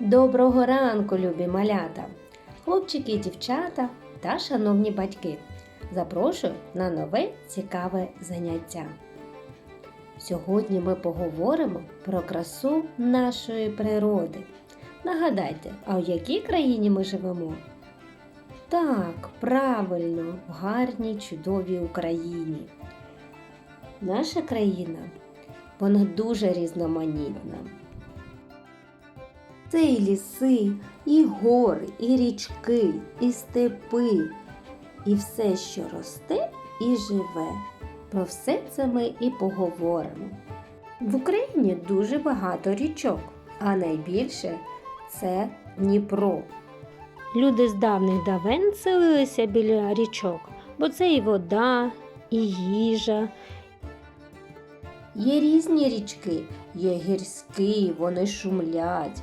Доброго ранку, любі малята, хлопчики і дівчата та шановні батьки. Запрошую на нове цікаве заняття. Сьогодні ми поговоримо про красу нашої природи. Нагадайте, а в якій країні ми живемо? Так, правильно, в гарній, чудовій Україні. Наша країна вона дуже різноманітна. Це і ліси, і гори, і річки, і степи, і все, що росте і живе. Про все це ми і поговоримо. В Україні дуже багато річок, а найбільше це Дніпро. Люди з давних давен селилися біля річок, бо це і вода, і їжа, Є різні річки, є гірські, вони шумлять.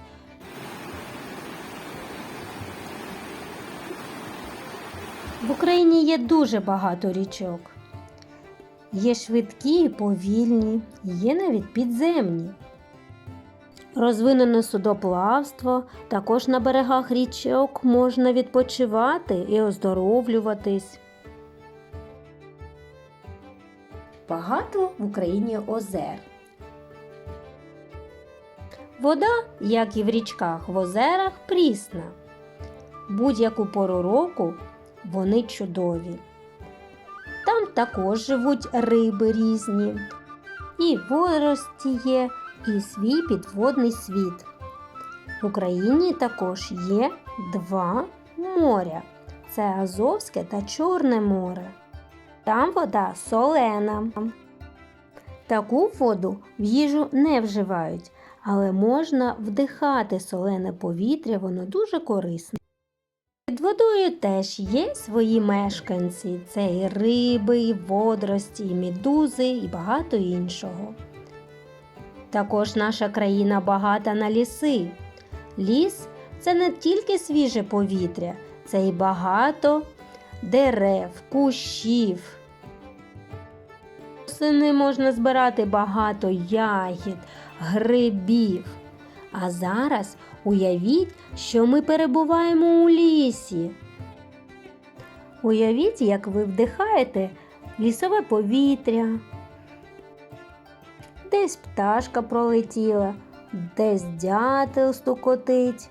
В Україні є дуже багато річок. Є швидкі і повільні, є навіть підземні. Розвинене судоплавство, також на берегах річок можна відпочивати і оздоровлюватись. Багато в Україні озер. Вода, як і в річках, в озерах прісна. Будь-яку пору року вони чудові. Там також живуть риби різні, і водорості є, і свій підводний світ. В Україні також є два моря це Азовське та Чорне море. Там вода солена. Таку воду в їжу не вживають, але можна вдихати солене повітря, воно дуже корисне. Під водою теж є свої мешканці це і риби, і водорості, і медузи, і багато іншого. Також наша країна багата на ліси. Ліс це не тільки свіже повітря, це і багато дерев, кущів. Восени можна збирати багато ягід, грибів. А зараз уявіть, що ми перебуваємо у лісі. Уявіть, як ви вдихаєте лісове повітря. Десь пташка пролетіла, десь дятел стукотить,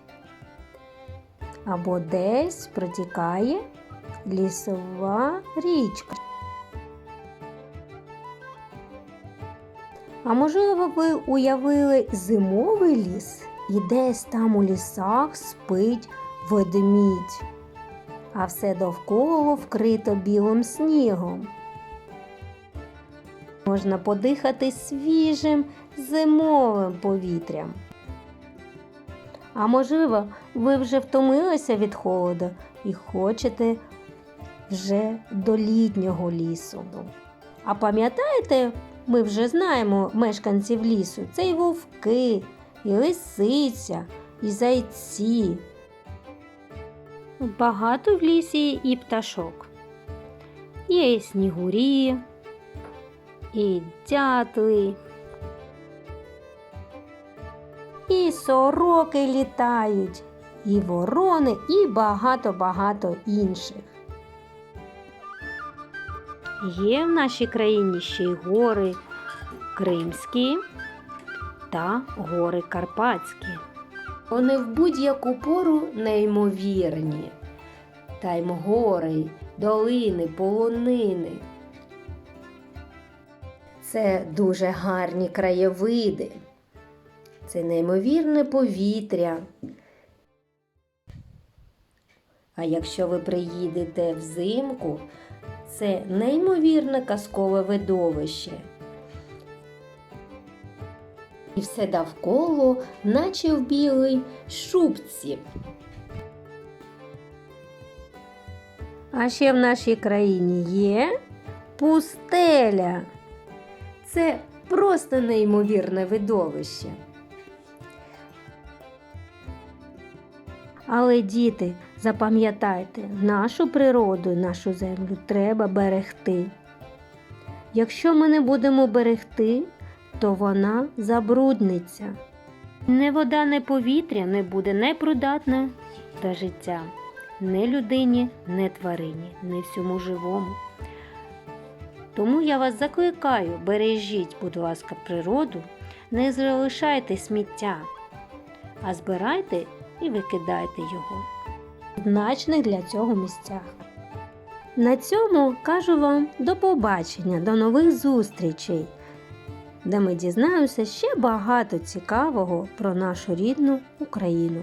або десь протікає лісова річка. А можливо, ви уявили зимовий ліс і десь там у лісах спить ведмідь, а все довкола вкрито білим снігом. Можна подихати свіжим зимовим повітрям. А можливо, ви вже втомилися від холоду і хочете вже до літнього лісу. А пам'ятаєте, ми вже знаємо мешканців лісу. Це і вовки, і лисиця, і зайці. Багато в лісі і пташок. Є і снігурі, і дятли, і сороки літають, і ворони, і багато-багато інших. Є в нашій країні ще й гори Кримські та гори Карпатські. Вони в будь-яку пору неймовірні. Та й гори, долини, полонини. Це дуже гарні краєвиди. Це неймовірне повітря. А якщо ви приїдете взимку, це неймовірне казкове видовище. І все довкола, наче в білій шубці. А ще в нашій країні є пустеля. Це просто неймовірне видовище. Але діти, запам'ятайте, нашу природу, нашу землю треба берегти. Якщо ми не будемо берегти, то вона забрудниться. Не вода, не повітря не буде непридатна для життя. Не людині, не тварині, не всьому живому. Тому я вас закликаю, бережіть, будь ласка, природу, не залишайте сміття, а збирайте і викидайте його значних для цього місцях. На цьому кажу вам до побачення, до нових зустрічей, де ми дізнаємося ще багато цікавого про нашу рідну Україну.